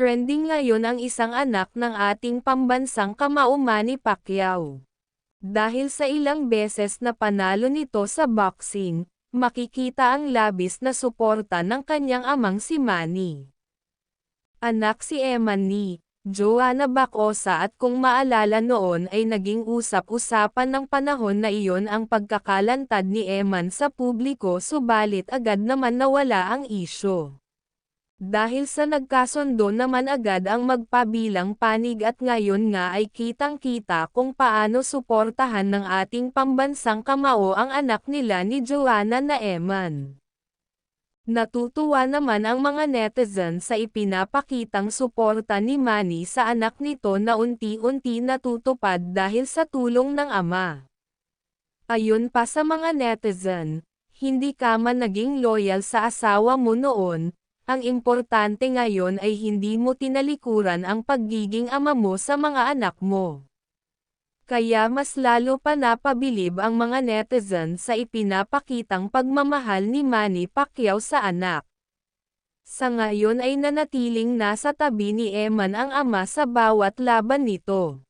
Trending ngayon ang isang anak ng ating pambansang kamao Manny Pacquiao. Dahil sa ilang beses na panalo nito sa boxing, makikita ang labis na suporta ng kanyang amang si Manny. Anak si Eman ni Joanna Bacosa at kung maalala noon ay naging usap-usapan ng panahon na iyon ang pagkakalantad ni Eman sa publiko subalit agad naman nawala ang isyo. Dahil sa nagkasundo naman agad ang magpabilang panig at ngayon nga ay kitang-kita kung paano suportahan ng ating pambansang kamao ang anak nila ni Joanna na Eman. Natutuwa naman ang mga netizen sa ipinapakitang suporta ni Manny sa anak nito na unti-unti natutupad dahil sa tulong ng ama. Ayon pa sa mga netizen, hindi ka man naging loyal sa asawa mo noon, ang importante ngayon ay hindi mo tinalikuran ang pagiging ama mo sa mga anak mo. Kaya mas lalo pa napabilib ang mga netizen sa ipinapakitang pagmamahal ni Manny Pacquiao sa anak. Sa ngayon ay nanatiling nasa tabi ni Eman ang ama sa bawat laban nito.